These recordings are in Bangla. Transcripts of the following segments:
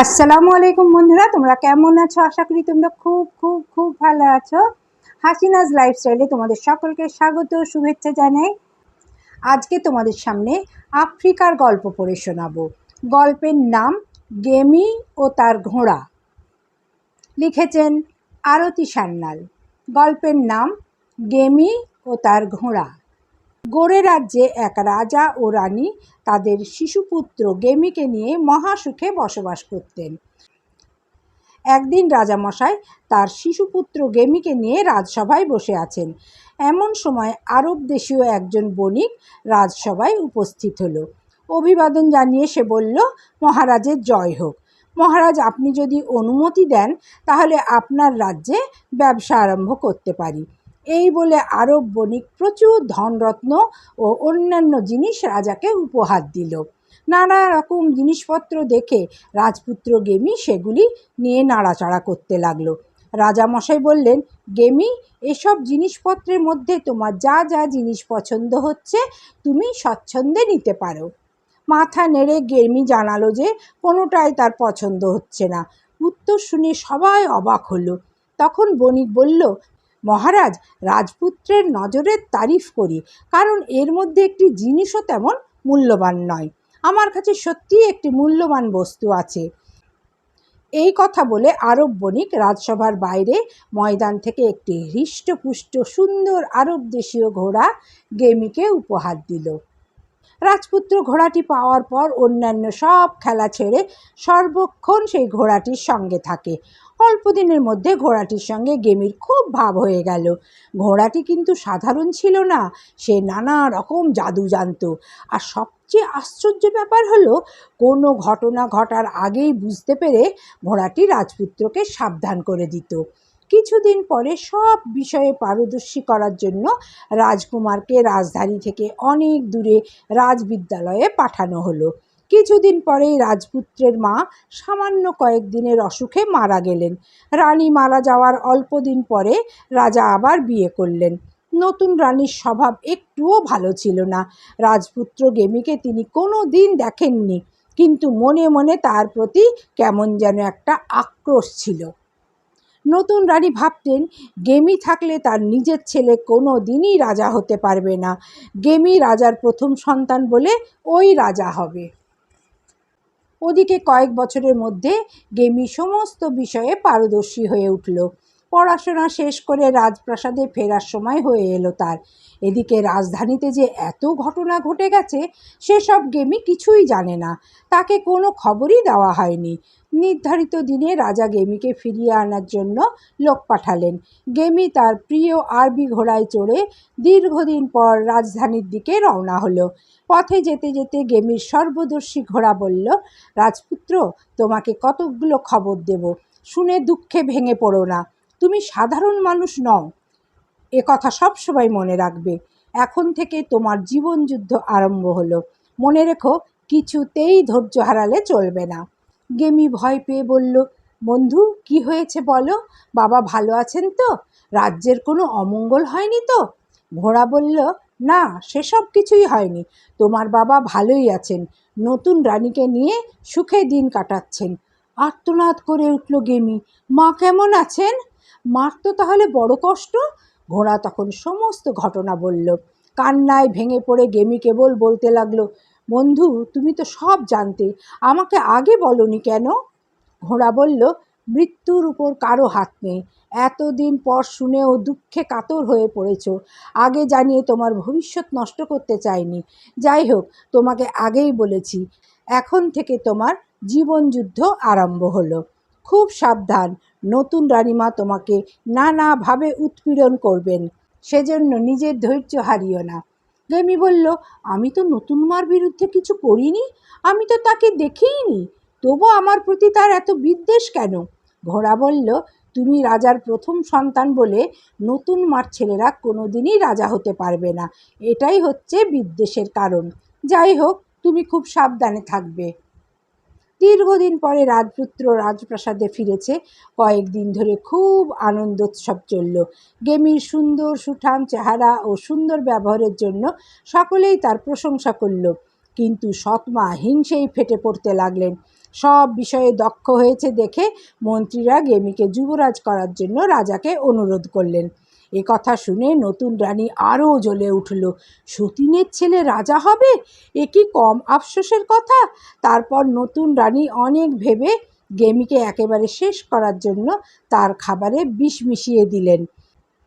আসসালামু আলাইকুম বন্ধুরা, তোমরা কেমন আছো? আশা করি তোমরা খুব খুব খুব ভালো আছো। হাসিনাজ লাইফস্টাইলে তোমাদের সকলকে স্বাগত, শুভেচ্ছা জানাই। আজকে তোমাদের সামনে আফ্রিকার গল্প পড়ে শোনাবো। গল্পের নাম গেমি ও তার ঘোড়া। লিখেছেন আরতি সান্যাল। গল্পের নাম গেমি ও তার ঘোড়া। গোড়ে রাজ্যে এক রাজা ও রানী তাদের শিশুপুত্র গেমিকে নিয়ে মহাসুখে বসবাস করতেন। একদিন রাজামশাই তার শিশুপুত্র গেমিকে নিয়ে রাজসভায় বসে আছেন। এমন সময় আরব দেশীয় একজন বণিক রাজসভায় উপস্থিত হলো। অভিবাদন জানিয়ে সে বলল মহারাজের জয় হোক। মহারাজ, আপনি যদি অনুমতি দেন, তাহলে আপনার রাজ্যে ব্যবসা আরম্ভ করতে পারি। এই বলে আরব বণিক প্রচুর ধনরত্ন ও অন্যান্য জিনিস রাজাকে উপহার দিল। নানা রকম জিনিসপত্র দেখে রাজপুত্র গেমি সেগুলি নিয়ে নাড়াচাড়া করতে লাগল। রাজামশাই বললেন, গেমি, এসব জিনিসপত্রের মধ্যে তোমার যা যা জিনিস পছন্দ হচ্ছে, তুমি স্বচ্ছন্দে নিতে পারো। মাথা নেড়ে গেমি জানালো যে, কোনোটাই তার পছন্দ হচ্ছে না। উত্তর শুনে সবাই অবাক হলো। তখন বণিক বলল মহারাজ রাজপুত্রের নজরের তারিফ করি, কারণ এর মধ্যে একটি জিনিসও তেমন মূল্যবান নয়। আমার কাছে সত্যিই একটি মূল্যবান বস্তু আছে। এই কথা বলে আরব বণিক রাজসভার বাইরে ময়দান থেকে একটি হৃষ্টপুষ্ট সুন্দর আরব দেশীয় ঘোড়া গেমিকে উপহার দিল। রাজপুত্র ঘোড়াটি পাওয়ার পর অন্যান্য সব খেলা ছেড়ে সর্বক্ষণ সেই ঘোড়াটির সঙ্গে থাকে। অল্প দিনের মধ্যে ঘোড়াটির সঙ্গে গেমির খুব ভাব হয়ে গেল। ঘোড়াটি কিন্তু সাধারণ ছিল না, সে নানা রকম জাদু জানত। আর সবচেয়ে আশ্চর্য ব্যাপার হলো, কোনো ঘটনা ঘটার আগেই বুঝতে পেরে ঘোড়াটি রাজপুত্রকে সাবধান করে দিত। কিছুদিন পরে সব বিষয়ে পারদর্শী করার জন্য রাজকুমারকে রাজধানী থেকে অনেক দূরে রাজবিদ্যালয়ে পাঠানো হলো। কিছুদিন পরেই রাজপুত্রের মা সামান্য কয়েকদিনের অসুখে মারা গেলেন। রানী মারা যাওয়ার অল্প দিন পরে রাজা আবার বিয়ে করলেন। নতুন রানীর স্বভাব একটুও ভালো ছিল না। রাজপুত্র গেমিকে তিনি কোনো দিন দেখেননি, কিন্তু মনে মনে তার প্রতি কেমন যেন একটা আক্রোশ ছিল। নতুন রানী ভাবতেন, গেমি থাকলে তার নিজের ছেলে কোনো দিনই রাজা হতে পারবে না। গেমি রাজার প্রথম সন্তান বলে ওই রাজা হবে। ওদিকে কয়েক বছরের মধ্যে গেমি সমস্ত বিষয়ে পারদর্শী হয়ে উঠল। পড়াশোনা শেষ করে রাজপ্রাসাদে ফেরার সময় হয়ে এলো তার। এদিকে রাজধানীতে যে এত ঘটনা ঘটে গেছে, সেসব গেমি কিছুই জানে না। তাকে কোনো খবরই দেওয়া হয়নি। নির্ধারিত দিনে রাজা গেমিকে ফিরিয়ে আনার জন্য লোক পাঠালেন। গেমি তার প্রিয় আরবি ঘোড়ায় চড়ে দীর্ঘদিন পর রাজধানীর দিকে রওনা হলো। পথে যেতে যেতে গেমির সর্বদর্শী ঘোড়া বলল, রাজপুত্র, তোমাকে কতকগুলো খবর দেব। শুনে দুঃখে ভেঙে পড়ো না। তুমি সাধারণ মানুষ নও। এ কথা সবসময় মনে রাখবে। এখন থেকে তোমার জীবনযুদ্ধ আরম্ভ হলো। মনে রেখো, কিছুতেই ধৈর্য হারালে চলবে না। গেমি ভয় পেয়ে বলল, বন্ধু, কি হয়েছে বলো? বাবা ভালো আছেন তো? রাজ্যের কোনো অমঙ্গল হয়নি তো? ঘোড়া বলল, না, সেসব কিছুই হয়নি। তোমার বাবা ভালোই আছেন। নতুন রানীকে নিয়ে সুখে দিন কাটাচ্ছেন। আর্তনাদ করে উঠল গেমি, মা কেমন আছেন? মার তো তাহলে বড় কষ্ট? ঘোড়া তখন সমস্ত ঘটনা বলল। কান্নায় ভেঙে পড়ে গেমি কেবল বলতে লাগল, বন্ধু, তুমি তো সব জানতে, আমাকে আগে বলনি কেন? ঘোড়া বলল, মৃত্যুর উপর কারও হাত নেই। এতদিন পর শুনেও দুঃখে কাতর হয়ে পড়েছ। আগে জানিয়ে তোমার ভবিষ্যৎ নষ্ট করতে চাইনি। যাই হোক, তোমাকে আগেই বলেছি, এখন থেকে তোমার জীবনযুদ্ধ আরম্ভ হলো। খুব সাবধান। নতুন রানীমা তোমাকে নানাভাবে উৎপীড়ন করবেন। সেজন্য নিজের ধৈর্য হারিও না। গেমি বলল, আমি তো নতুন মার বিরুদ্ধে কিছু করিনি? আমি তো তাকে দেখিইনি। তবু আমার প্রতি তার এত বিদ্বেষ কেন? ঘোড়া বলল, তুমি রাজার প্রথম সন্তান বলে নতুন মার ছেলেরা কোনোদিনই রাজা হতে পারবে না। এটাই হচ্ছে বিদ্বেষের কারণ। যাই হোক, তুমি খুব সাবধানে থাকবে। দীর্ঘদিন পরে রাজপুত্র রাজপ্রাসাদে ফিরেছে। কয়েকদিন ধরে খুব আনন্দোৎসব চলল। গেমির সুন্দর সুঠাম চেহারা ও সুন্দর ব্যবহারের জন্য সকলেই তার প্রশংসা করল। কিন্তু সৎমা হিংসেই ফেটে পড়তে লাগলেন। সব বিষয়ে দক্ষ হয়েছে দেখে মন্ত্রীরা গেমিকে যুবরাজ করার জন্য রাজাকে অনুরোধ করলেন। এ কথা শুনে নতুন রানী আরও জ্বলে উঠল। সতীনের ছেলে রাজা হবে? এ কি কম আফসোসের কথা? তারপর নতুন রানী অনেক ভেবে গেমিকে একেবারে শেষ করার জন্য তার খাবারে বিষ মিশিয়ে দিলেন।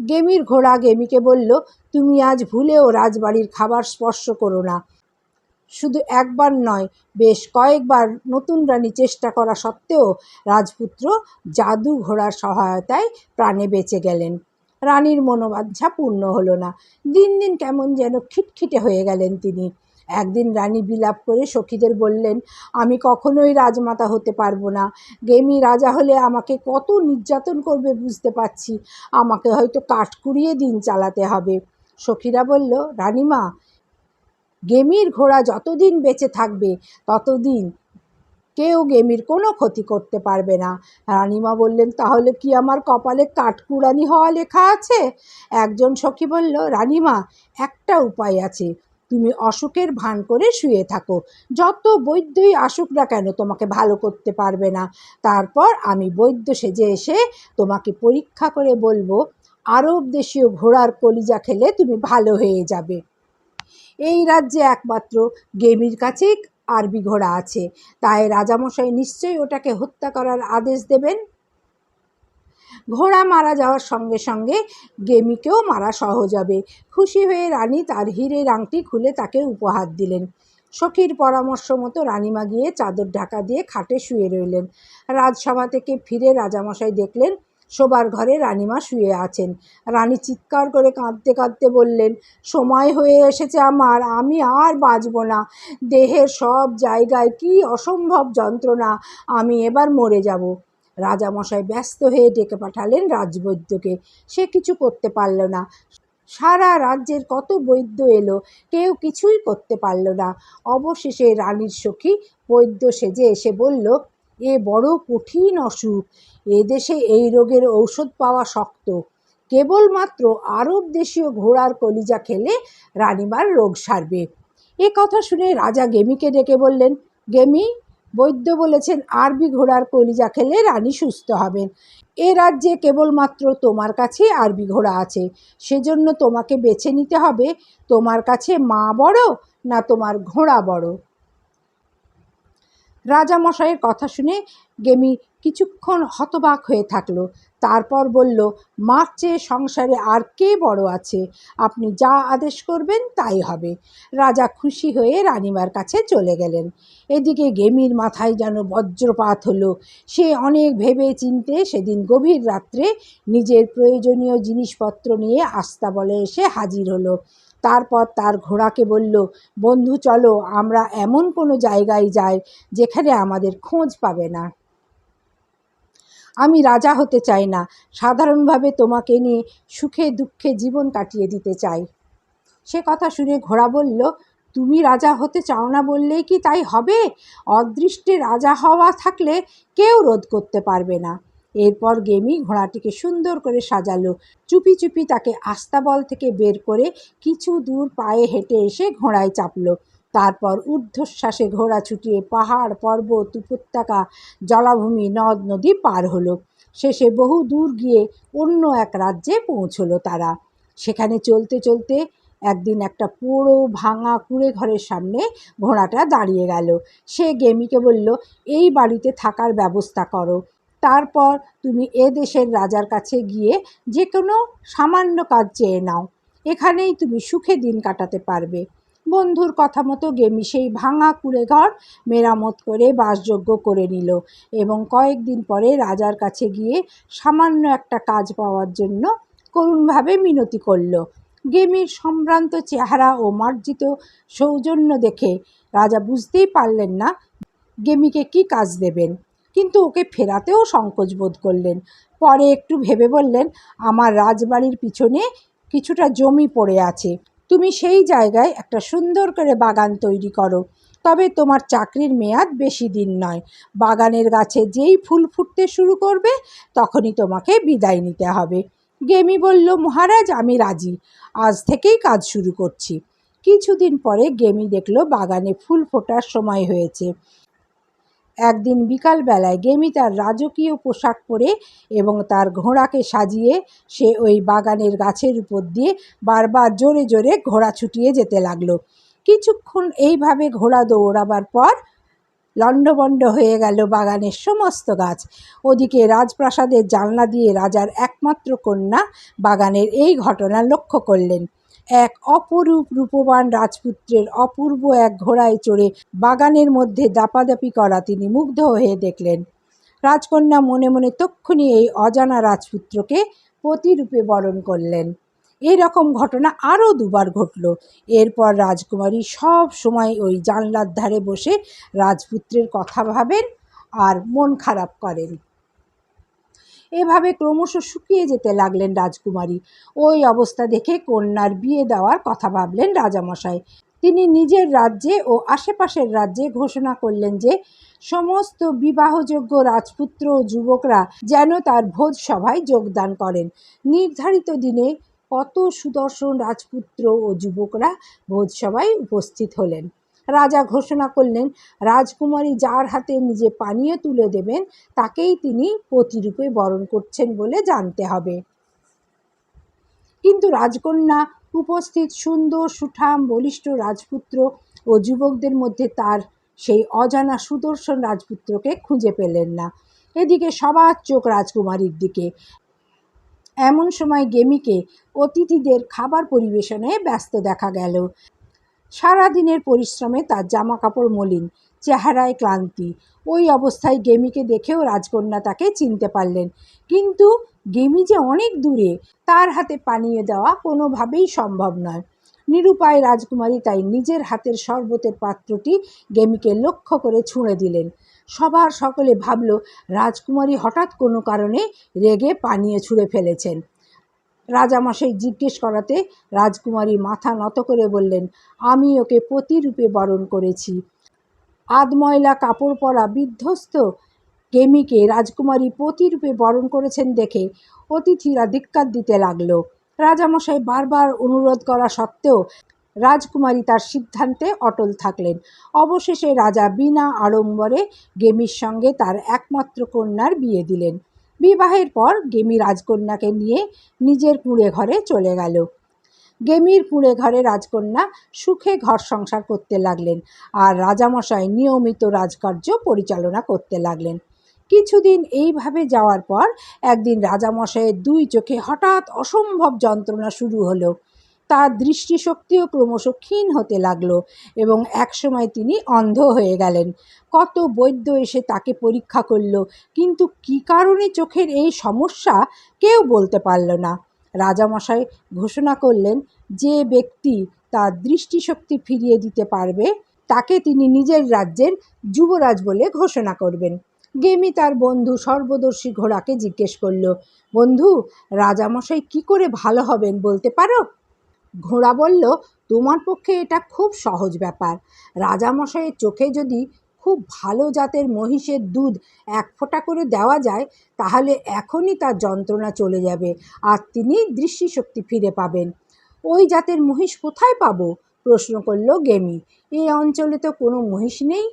গেমির ঘোড়া গেমিকে বলল, তুমি আজ ভুলেও রাজবাড়ির খাবার স্পর্শ করো না। শুধু একবার নয়, বেশ কয়েকবার নতুন রানী চেষ্টা করা সত্ত্বেও রাজপুত্র জাদু ঘোড়ার সহায়তায় প্রাণে বেঁচে গেলেন। রানীর মনোবাঞ্ছা পূর্ণ হলো না। দিন দিন কেমন যেন খিটখিটে হয়ে গেলেন তিনি। একদিন রানী বিলাপ করে সখীদের বললেন, আমি কখনোই রাজমাতা হতে পারব না। গেমি রাজা হলে আমাকে কত নির্যাতন করবে বুঝতে পারছি। আমাকে হয়তো কাঠ কুড়িয়ে দিন চালাতে হবে। সখীরা বলল, রানীমা, গেমির ঘোড়া যতদিন বেঁচে থাকবে, ততদিন কেউ গেমির কোনো ক্ষতি করতে পারবে না। রানিমা বললেন, তাহলে কি আমার কপালে কাঠকুড়ানি হওয়া লেখা আছে? একজন সখী বলল, রানিমা, একটা উপায় আছে। তুমি অসুখের ভান করে শুয়ে থাকো। যত বৈদ্যই আসুক না কেন, তোমাকে ভালো করতে পারবে না। তারপর আমি বৈদ্য সেজে এসে তোমাকে পরীক্ষা করে বলব, আরব দেশীয় ঘোড়ার কলিজা খেলে তুমি ভালো হয়ে যাবে। এই রাজ্যে একমাত্র গেমির কাছেই আরবি ঘোড়া আছে। তাই রাজামশাই নিশ্চয়ই ওটাকে হত্যা করার আদেশ দেবেন। ঘোড়া মারা যাওয়ার সঙ্গে সঙ্গে গেমিকেও মারা সহজ হবে। খুশি হয়ে রানী তার হীরের আংটি খুলে তাকে উপহার দিলেন। সখীর পরামর্শ মতো রানীমা গিয়ে চাদর ঢাকা দিয়ে খাটে শুয়ে রইলেন। রাজসভা থেকে ফিরে রাজামশাই দেখলেন শোবার ঘরে রানীমা শুয়ে আছেন। রানী চিৎকার করে কাঁদতে কাঁদতে বললেন, সময় হয়ে এসেছে আমার, আমি আর বাঁচব না। দেহের সব জায়গায় কি অসম্ভব যন্ত্রণা, আমি এবার মরে যাব। রাজামশাই ব্যস্ত হয়ে ডেকে পাঠালেন রাজবৈদ্যকে। সে কিছু করতে পারল না। সারা রাজ্যের কত বৈদ্য এলো, কেউ কিছুই করতে পারল না। অবশেষে রানীর সখী বৈদ্য সেজে এসে বলল এ বড় কঠিন অসুখ। এদেশে এই রোগের ঔষধ পাওয়া শক্ত। কেবলমাত্র আরব দেশীয় ঘোড়ার কলিজা খেলে রানীমার রোগ সারবে। এ কথা শুনে রাজা গেমিকে ডেকে বললেন, গেমি, বৈদ্য বলেছেন আরবি ঘোড়ার কলিজা খেলে রানী সুস্থ হবেন। এ রাজ্যে কেবলমাত্র তোমার কাছে আরবি ঘোড়া আছে। সেজন্য তোমাকে বেছে নিতে হবে তোমার কাছে মা বড় না তোমার ঘোড়া বড়। রাজামশাইয়ের কথা শুনে গেমি কিছুক্ষণ হতবাক হয়ে থাকল। তারপর বলল, মার চেয়ে সংসারে আর কে বড় আছে? আপনি যা আদেশ করবেন তাই হবে। রাজা খুশি হয়ে রানিমার কাছে চলে গেলেন। এদিকে গেমির মাথায় যেন বজ্রপাত হলো। সে অনেক ভেবে চিনতে সেদিন গভীর রাত্রে নিজের প্রয়োজনীয় জিনিসপত্র নিয়ে আস্তাবলে এসে হাজির হলো। তারপর তার ঘোড়াকে বলল, বন্ধু, চলো, আমরা এমন কোনো জায়গায় যাই যেখানে আমাদের খোঁজ পাবে না। আমি রাজা হতে চাই না, সাধারণভাবে তোমাকে নিয়ে সুখে দুঃখে জীবন কাটিয়ে দিতে চাই সে কথা শুনে ঘোড়া বলল, তুমি রাজা হতে চাও না বললেই কি তাই হবে? অদৃষ্টে রাজা হওয়া থাকলে কেউ রোধ করতে পারবে না। এরপর গেমি ঘোড়াটিকে সুন্দর করে সাজালো। চুপি চুপি তাকে আস্তাবল থেকে বের করে কিছু দূর পায়ে হেঁটে এসে ঘোড়ায় চাপলো। তারপর ঊর্ধ্বশ্বাসে ঘোড়া ছুটিয়ে পাহাড়, পর্বত, উপত্যকা, জলাভূমি, নদ, নদী পার হলো। শেষে বহু দূর গিয়ে অন্য এক রাজ্যে পৌঁছলো তারা। সেখানে চলতে চলতে একদিন একটা পুরো ভাঙা কুড়ে ঘরের সামনে ঘোড়াটা দাঁড়িয়ে গেল। সে গেমিকে বলল, এই বাড়িতে থাকার ব্যবস্থা করো। তারপর তুমি এ দেশের রাজার কাছে গিয়ে যে কোনো সামান্য কাজ চেয়ে নাও। এখানেই তুমি সুখে দিন কাটাতে পারবে। বন্ধুর কথা মতো গেমি সেই ভাঙা কুড়ে ঘর মেরামত করে বাসযোগ্য করে নিল এবং কয়েকদিন পরে রাজার কাছে গিয়ে সামান্য একটা কাজ পাওয়ার জন্য করুণভাবে মিনতি করল। গেমির সম্ভ্রান্ত চেহারা ও মার্জিত সৌজন্য দেখে রাজা বুঝতেই পারলেন না গেমিকে কি কাজ দেবেন। কিন্তু ওকে ফেরাতেও সংকোচ বোধ করলেন। পরে একটু ভেবে বললেন, আমার রাজবাড়ির পিছনে কিছুটা জমি পড়ে আছে। তুমি সেই জায়গায় একটা সুন্দর করে বাগান তৈরি করো। তবে তোমার চাকরির মেয়াদ বেশি দিন নয়। বাগানের গাছে যেই ফুল ফুটতে শুরু করবে, তখনই তোমাকে বিদায় নিতে হবে। গেমি বলল, মহারাজ, আমি রাজি। আজ থেকেই কাজ শুরু করছি। কিছুদিন পরে গেমি দেখল, বাগানে ফুল ফোটার সময় হয়েছে। একদিন বিকালবেলায় গেমি তার রাজকীয় পোশাক পরে এবং তার ঘোড়াকে সাজিয়ে সে ওই বাগানের গাছের উপর দিয়ে বারবার জোরে জোরে ঘোড়া ছুটিয়ে যেতে লাগল। কিছুক্ষণ এইভাবে ঘোড়া দৌড়াবার পর লণ্ডভণ্ড হয়ে গেল বাগানের সমস্ত গাছ। ওদিকে রাজপ্রাসাদের জানলা দিয়ে রাজার একমাত্র কন্যা বাগানের এই ঘটনা লক্ষ্য করলেন। এক অপরূপ রূপবান রাজপুত্রের অপূর্ব এক ঘোড়ায় চড়ে বাগানের মধ্যে দাপাদাপি করা তিনি মুগ্ধ হয়ে দেখলেন। রাজকন্যা মনে মনে তক্ষুনি এই অজানা রাজপুত্রকে পতিরূপে বরণ করলেন। এই রকম ঘটনা আরও দুবার ঘটল। এরপর রাজকুমারী সব সময় ওই জানলার ধারে বসে রাজপুত্রের কথা ভাবেন আর মন খারাপ করেন। এভাবে ক্রমশ শুকিয়ে যেতে লাগলেন রাজকুমারী। ওই অবস্থা দেখে কন্যার বিয়ে দেওয়ার কথা ভাবলেন রাজামশাই। তিনি নিজের রাজ্যে ও আশেপাশের রাজ্যে ঘোষণা করলেন যে, সমস্ত বিবাহযোগ্য রাজপুত্র ও যুবকরা যেন তার ভোজ সভায় যোগদান করেন। নির্ধারিত দিনে কত সুদর্শন রাজপুত্র ও যুবকরা ভোজসভায় উপস্থিত হলেন। রাজা ঘোষণা করলেন, রাজকুমারী যার হাতে নিজে পানীয় তুলে দেবেন, তাকেই তিনি পতিরূপে বরণ করছেন বলে জানতে হবে। কিন্তু রাজকন্যা উপস্থিত সুন্দর, সুঠাম, বলিষ্ঠ রাজপুত্র ও যুবকদের মধ্যে তার সেই অজানা সুদর্শন রাজপুত্রকে খুঁজে পেলেন না। এদিকে সবার চোখ রাজকুমারীর দিকে। এমন সময় গেমিকে অতিথিদের খাবার পরিবেশনে ব্যস্ত দেখা গেল। সারাদিনের পরিশ্রমে তার জামা কাপড় মলিন, চেহারায় ক্লান্তি। ওই অবস্থায় গেমিকে দেখেও রাজকন্যা তাকে চিনতে পারলেন। কিন্তু গেমি যে অনেক দূরে, তার হাতে পানীয় দেওয়া কোনোভাবেই সম্ভব নয়। নিরুপায় রাজকুমারী তাই নিজের হাতের শরবতের পাত্রটি গেমিকে লক্ষ্য করে ছুঁড়ে দিলেন। সবার সকলে ভাবল, রাজকুমারী হঠাৎ কোনো কারণে রেগে পানীয় ছুঁড়ে ফেলেছেন। রাজামশাই জিজ্ঞেস করাতে রাজকুমারী মাথা নত করে বললেন, আমি ওকে প্রতিরূপে বরণ করেছি। আধময়লা কাপড় পরা বিধ্বস্ত গেমিকে রাজকুমারী প্রতিরূপে বরণ করেছেন দেখে অতিথিরা ধিক্কার দিতে লাগল। রাজামশাই বারবার অনুরোধ করা সত্ত্বেও রাজকুমারী তার সিদ্ধান্তে অটল থাকলেন। অবশেষে রাজা বিনা আড়ম্বরে গেমির সঙ্গে তার একমাত্র কন্যার বিয়ে দিলেন। বিবাহের পর গেমি রাজকন্যাকে নিয়ে নিজের কুঁড়ে ঘরে চলে গেল। গেমির কুঁড়ে ঘরে রাজকন্যা সুখে ঘর সংসার করতে লাগলেন আর রাজামশাই নিয়মিত রাজকার্য পরিচালনা করতে লাগলেন। কিছুদিন এইভাবে যাওয়ার পর একদিন রাজামশাইয়ের দুই চোখে হঠাৎ অসম্ভব যন্ত্রণা শুরু হলো। তার দৃষ্টিশক্তিও ক্রমশ ক্ষীণ হতে লাগল এবং একসময় তিনি অন্ধ হয়ে গেলেন। কত বৈদ্য এসে তাকে পরীক্ষা করল, কিন্তু কি কারণে চোখের এই সমস্যা কেউ বলতে পারল না। রাজামশাই ঘোষণা করলেন, যে ব্যক্তি তার দৃষ্টিশক্তি ফিরিয়ে দিতে পারবে, তাকে তিনি নিজের রাজ্যের যুবরাজ বলে ঘোষণা করবেন। গেমি তার বন্ধু সর্বদর্শী ঘোড়াকে জিজ্ঞেস করল, বন্ধু, রাজামশাই কি করে ভালো হবেন বলতে পারো? ঘোড়া বলল, তোমার পক্ষে এটা খুব সহজ ব্যাপার। রাজামশাইয়ের চোখে যদি খুব ভালো জাতের মহিষের দুধ এক ফোঁটা করে দেওয়া যায়, তাহলে এখনই তার যন্ত্রণা চলে যাবে আর তিনি দৃষ্টিশক্তি ফিরে পাবেন। ওই জাতের মহিষ কোথায় পাবো? প্রশ্ন করল গেমি। এই অঞ্চলে তো কোনো মহিষ নেই?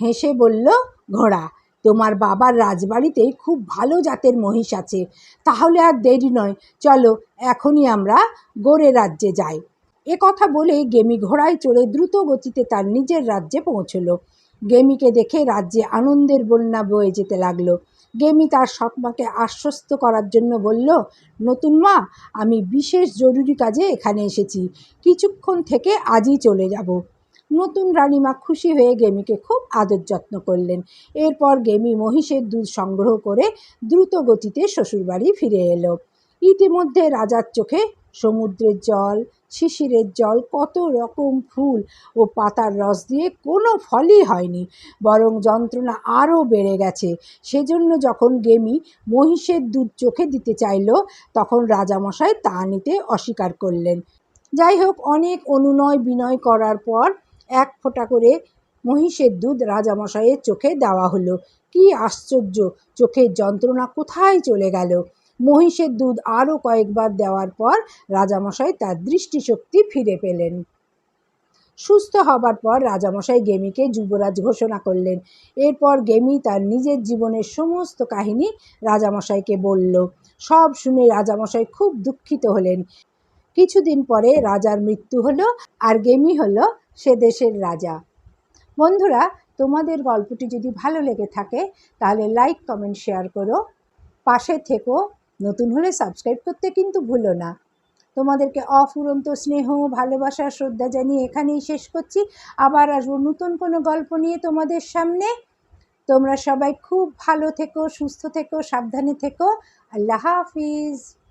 হেসে বলল, ঘোড়া তোমার বাবার রাজবাড়িতেই খুব ভালো জাতের মহিষ আছে। তাহলে আর দেরি নয়, চলো এখনই আমরা গোরে রাজ্যে যাই। এ কথা বলে গেমি ঘোড়ায় চড়ে দ্রুত গতিতে তার নিজের রাজ্যে পৌঁছলো। গেমিকে দেখে রাজ্যে আনন্দের বন্যা বয়ে যেতে লাগল। গেমি তার সৎমাকে আশ্বস্ত করার জন্য বলল, নতুন মা, আমি বিশেষ জরুরি কাজে এখানে এসেছি। কিছুক্ষণ থেকে আজই চলে যাব। নতুন রানীমা খুশি হয়ে গেমিকে খুব আদর যত্ন করলেন। এরপর গেমি মহিষের দুধ সংগ্রহ করে দ্রুত গতিতে শ্বশুরবাড়ি ফিরে এলো। ইতিমধ্যে রাজার চোখে সমুদ্রের জল, শিশিরের জল, কত রকম ফুল ও পাতার রস দিয়ে কোনো ফলই হয়নি, বরং যন্ত্রণা আরও বেড়ে গেছে। সেজন্য যখন গেমি মহিষের দুধ চোখে দিতে চাইল, তখন রাজামশাই তা নিতে অস্বীকার করলেন। যাই হোক, অনেক অনুনয় বিনয় করার পর এক ফোঁটা করে মহিষের দুধ রাজামশাইয়ের চোখে দেওয়া হলো। কি আশ্চর্য! চোখের যন্ত্রণা কোথায় চলে গেল? মহিষের দুধ আরও কয়েকবার দেওয়ার পর রাজামশাই তার দৃষ্টিশক্তি ফিরে পেলেন। সুস্থ হবার পর রাজামশাই গেমিকে যুবরাজ ঘোষণা করলেন। এরপর গেমি তার নিজের জীবনের সমস্ত কাহিনী রাজামশাইকে বলল। সব শুনে রাজামশাই খুব দুঃখিত হলেন। কিছুদিন পরে রাজার মৃত্যু হলো আর গেমি হলো সে দেশের রাজা। বন্ধুরা, তোমাদের গল্পটি যদি ভালো লেগে থাকে, তাহলে লাইক কমেন্ট শেয়ার করো। পাশে থেকো, নতুন হলে সাবস্ক্রাইব করতে কিন্তু ভুলো না। তোমাদেরকে অফুরন্ত স্নেহ, ভালোবাসা, শ্রদ্ধা জানিয়ে এখানেই শেষ করছি। আবার আসব নতুন কোনো গল্প নিয়ে তোমাদের সামনে। তোমরা সবাই খুব ভালো থেকো, সুস্থ থেকো, সাবধানে থেকো। আল্লাহ হাফিজ।